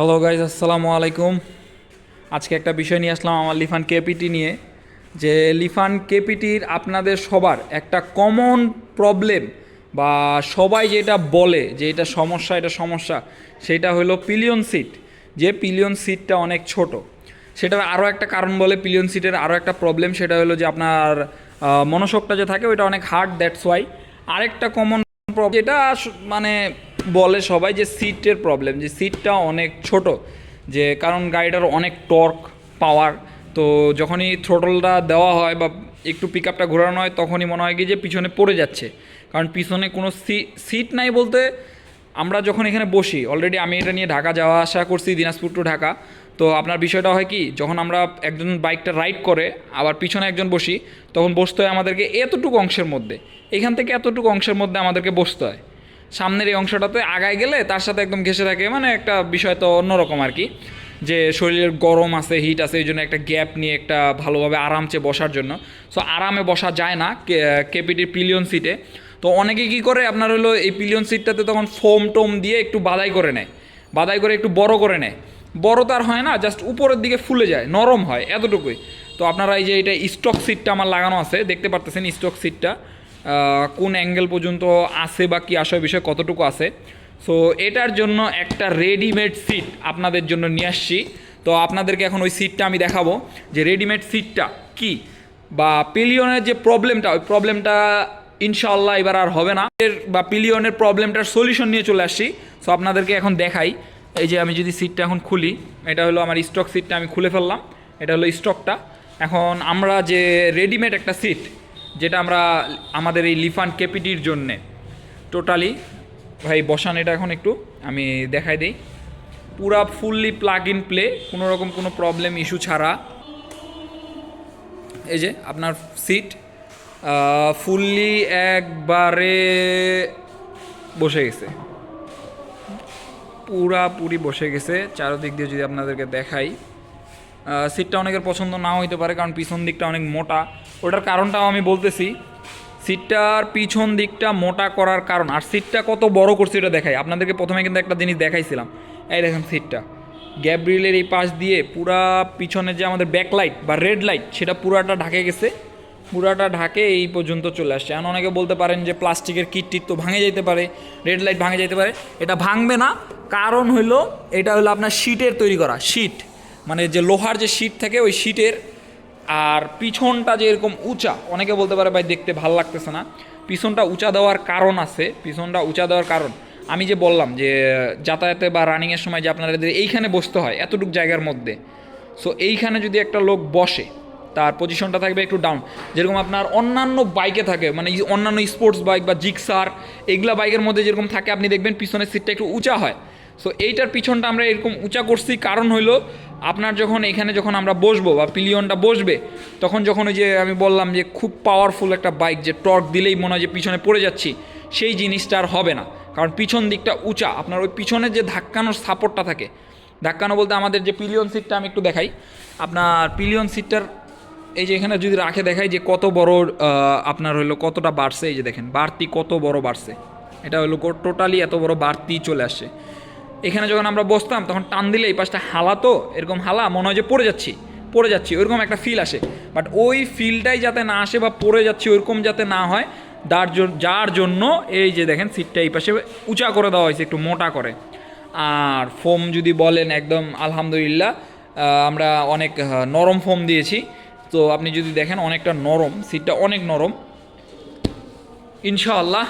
Hello guys আসসালামু আলাইকুম আজকে একটা বিষয় নিয়ে আসলাম আমার লিফান কেপিটি নিয়ে যে লিফান কেপিটির আপনাদের সবার একটা কমন প্রবলেম বা সবাই যেটা বলে যে এটা সমস্যা এটা সমস্যা সেটা হলো পিলিয়ন সিট যে পিলিয়ন সিটটা অনেক ছোট সেটার আরও একটা কারণ বলে পিলিয়ন সিটের আরও একটা প্রবলেম সেটা হলো যে আপনার আহ, মনোশকটা যে থাকে ওইটা অনেক হার্ড দ্যাটস ওয়াই আরেকটা কমন যেটা মানে বলে সবাই যে সিটের প্রবলেম যে সিটটা অনেক ছোট, যে কারণ গাড়িটার অনেক টর্ক পাওয়ার তো যখনই থ্রোটলটা দেওয়া হয় বা একটু পিক আপটা ঘোরানো হয়, তখনই মনে হয় কি যে পিছনে পড়ে যাচ্ছে। কারণ পিছনে কোনো সিট নাই বলতে আমরা যখন এখানে বসি অলরেডি আমি এটা নিয়ে ঢাকা যাওয়া আসা করছি, দিনাজপুর টু ঢাকা, তো আপনার বিষয়টা হয় কি, যখন আমরা একজন বাইকটা রাইড করে, আবার পিছনে একজন বসি, তখন বসতে হয় আমাদেরকে এতটুকু অংশের মধ্যে। এখান থেকে এতটুকু অংশের মধ্যে আমাদেরকে বসতে হয়। সামনের এই অংশটাতে আগায় গেলে তার সাথে একদম ঘেসে থাকে মানে একটা বিষয় তো অন্যরকম আর কি। যে শরীরের গরম আছে হিট আছে, এই জন্য একটা গ্যাপ নিয়ে একটা ভালোভাবে আরামসে বসার জন্য। সো আরামে বসা যায় না কেপিটির পিলিয়ন সিটে তো অনেকে কী করে, আপনার হলো এই পিলিয়ন সিটটাতে তখন ফোম টোম দিয়ে একটু বাদাই করে নেয়। বাদাই করে একটু বড় করে নেয়। বড় তার হয় না জাস্ট উপরের দিকে ফুলে যায়, নরম হয়, এতটুকুই। তো আপনারা এই যে এটা স্টক সিটটা আমার লাগানো আছে, দেখতে পারতেছেন স্টক সিটটা কোন অ্যাঙ্গেল পর্যন্ত আছে বা কি আসার বিষয় কতটুকু আছে। সো এটার জন্য একটা রেডিমেড সিট আপনাদের জন্য নিয়ে আসছি। তো আপনাদেরকে এখন ওই সিটটা আমি দেখাবো যে রেডিমেড সিটটা কি বা পিলিয়নের যে প্রবলেমটা ওই প্রবলেমটা ইনশাল্লাহ এবার আর হবে না। এর বা পিলিয়নের প্রবলেমটার সলিউশন নিয়ে চলে আসছি। সো আপনাদেরকে এখন দেখাই। এই যে আমি যদি সিটটা এখন খুলি, এটা হলো আমার স্টক সিটটা আমি খুলে ফেললাম। এটা হলো স্টকটা এখন আমরা যে রেডিমেড একটা সিট যেটা আমরা আমাদের এই লিফান কেপিটির জন্যে টোটালি ভাই বসান এটা এখন একটু, আমি দেখাই দিই। পুরা ফুললি প্লাগ ইন প্লে কোনো রকম কোনো প্রবলেম ইস্যু ছাড়া। এই যে আপনার সিট ফুললি একবারে বসে গেছে। পুরাপুরি বসে গেছে, চারদিক দিয়ে যদি আপনাদেরকে দেখাই। সিটটা অনেকের পছন্দ নাও হইতে পারে, কারণ পিছন দিকটা অনেক মোটা। ওটার কারণটাও আমি বলতেছি সিটটার পিছন দিকটা মোটা করার কারণ। আর সিটটা কত বড় করছে এটা দেখাই। আপনাদেরকে প্রথমে কিন্তু একটা জিনিস দেখাইছিলাম। এই দেখেন সিটটা গ্যাব্রিলের এই পাশ দিয়ে পুরা পিছনে যে আমাদের ব্যাকলাইট বা রেড লাইট সেটা পুরাটা ঢাকে গেছে। পুরাটা ঢাকে এই পর্যন্ত চলে আসছে। এখন অনেকে বলতে পারেন যে প্লাস্টিকের কিট টিট তো ভাঙে যেতে পারে রেড লাইট ভাঙে যেতে পারে। এটা ভাঙবে না। কারণ হইল, এটা হলো আপনার শিটের তৈরি করা শিট মানে যে লোহার যে শিট থাকে ওই শিটের আর পিছনটা যে এরকম উঁচা, অনেকে বলতে পারে, ভাই, দেখতে ভালো লাগতেছে না। পিছনটা উঁচা দেওয়ার কারণ আছে, পিছনটা উঁচা দেওয়ার কারণ। আমি যে বললাম যে, যাতায়াতে বা রানিংয়ের সময় যে আপনাদের এইখানে বসতে হয়, এতটুকু জায়গার মধ্যে সো এইখানে যদি একটা লোক বসে, তার পজিশনটা থাকবে একটু ডাউন যেরকম আপনার অন্যান্য বাইকে থাকে মানে অন্যান্য স্পোর্টস বাইক বা জিক্সার, এগুলা বাইকের মধ্যে যেরকম থাকে, আপনি দেখবেন পিছনের সিটটা একটু উঁচা হয়। সো এইটার পিছনটা আমরা এরকম উঁচা করছি। কারণ হলো আপনার যখন এখানে যখন আমরা বসবো বা পিলিয়নটা বসবে, তখন যখন ওই যে আমি বললাম যে খুব পাওয়ারফুল একটা বাইক যে টর্ক দিলেই মনে হয় যে পিছনে পড়ে যাচ্ছি, সেই জিনিসটা আর হবে না। কারণ পিছন দিকটা উঁচা। আপনার ওই পিছনের যে ধাক্কানোর সাপোর্টটা থাকে, ধাক্কানো বলতে আমাদের যে পিলিয়ন সিটটা আমি একটু দেখাই। আপনার পিলিয়ন সিটটার এই যে এখানে যদি রাখে দেখাই যে কত বড় আপনার হলো কতটা বাড়ছে, এই যে দেখেন, বাড়তি কত বড় বাড়ছে। এটা হলো টোটালি এত বড় বাড়তি চলে আসছে। এখানে যখন আমরা বসতাম, তখন টান দিলে এই পাশটা হালা তো, এরকম হালা, মনে হয় যে পড়ে যাচ্ছি পড়ে যাচ্ছি, ওইরকম একটা ফিল আসে। বাট ওই ফিলটাই যাতে না আসে বা পড়ে যাচ্ছি, ওইরকম যাতে না হয় জন্য যার জন্য এই যে দেখেন সিটটা এই পাশে উঁচা করে দেওয়া হয়েছে, একটু মোটা করে। আর ফোম যদি বলেন, একদম আলহামদুলিল্লাহ আমরা অনেক নরম ফোম দিয়েছি। তো আপনি যদি দেখেন অনেকটা নরম সিটটা অনেক নরম। ইনশাআল্লাহ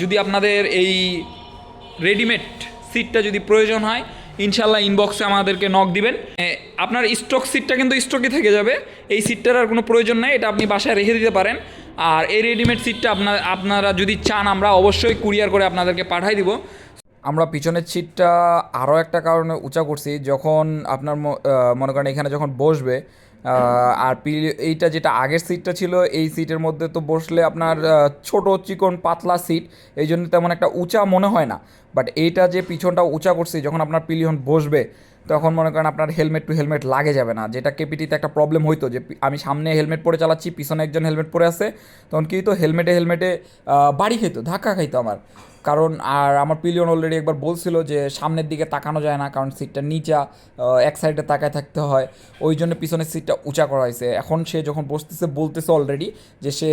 যদি আপনাদের এই রেডিমেড সিটটা যদি প্রয়োজন হয় ইনশাল্লাহ ইনবক্সে আমাদেরকে নক দিবেন। আপনার স্টক সিটটা কিন্তু স্টকই থেকে যাবে। এই সিটটার আর কোনো প্রয়োজন নেই, এটা আপনি বাসায় রেখে দিতে পারেন। আর এই রেডিমেড সিটটা আপনার আপনারা যদি চান, আমরা অবশ্যই কুরিয়ার করে আপনাদেরকে পাঠাই দিব। আমরা পিছনের সিটটা আরও একটা কারণে উঁচা করছি, যখন আপনার মনে করেন এখানে যখন বসবে আর এইটা যেটা আগের সিটটা ছিল, এই সিটের মধ্যে তো বসলে আপনার ছোট চিকন পাতলা সিট এই জন্য তেমন একটা উঁচা মনে হয় না। বাট এইটা যে পিছনটা উঁচা করছি, যখন আপনার পিলিয়ন বসবে, তখন মনে করেন আপনার হেলমেট টু হেলমেট লাগে যাবে না। যেটা কেপিটিতে একটা প্রবলেম হইতো যে, আমি সামনে হেলমেট পরে চালাচ্ছি, পিছনে একজন হেলমেট পরে আছে, তখন কি হেলমেটে হেলমেটে বাড়ি খেতো ধাক্কা খাইতো আমার। কারণ, আর আমার পিলিয়ন অলরেডি একবার বলছিল যে সামনের দিকে তাকানো যায় না, কারণ সিটটা নিচা এক সাইডে তাকায় থাকতে হয়। ওই জন্য পিছনের সিটটা উঁচা করা হয়েছে। এখন সে যখন বসতেছে, বলতেছে অলরেডি যে সে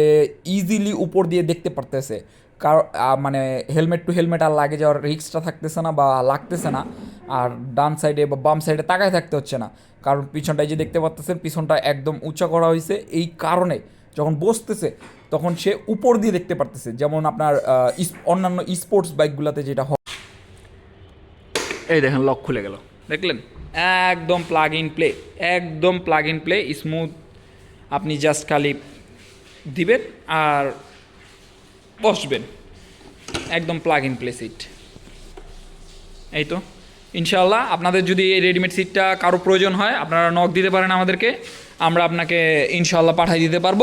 ইজিলি উপর দিয়ে দেখতে পারতেছে। কার মানে হেলমেট টু হেলমেট আর লাগে যাওয়ার রিক্সটা থাকতেছে না বা লাগতেছে না। আর ডান সাইডে বা বাম সাইডে তাকায় থাকতে হচ্ছে না। কারণ পিছনটায় যে দেখতে পাচ্তেছেন পিছনটা একদম উঁচা করা হয়েছে। এই কারণে যখন বসতেছে, তখন সে উপর দিয়ে দেখতে পারতেছে। যেমন আপনার অন্যান্য স্পোর্টস বাইকগুলোতে যেটা হয়। এই দেখেন লক খুলে গেল। দেখলেন? একদম প্লাগ ইন প্লে একদম প্লাগ ইন প্লে স্মুথ আপনি জাস্ট খালি দিবেন আর বসবেন। একদম প্লাগ ইন প্লে সিট এই তো। ইনশাল্লাহ আপনাদের যদি এই রেডিমেড সিটটা কারও প্রয়োজন হয়, আপনারা নক দিতে পারেন আমাদেরকে। আমরা আপনাকে ইনশাল্লাহ পাঠিয়ে দিতে পারব।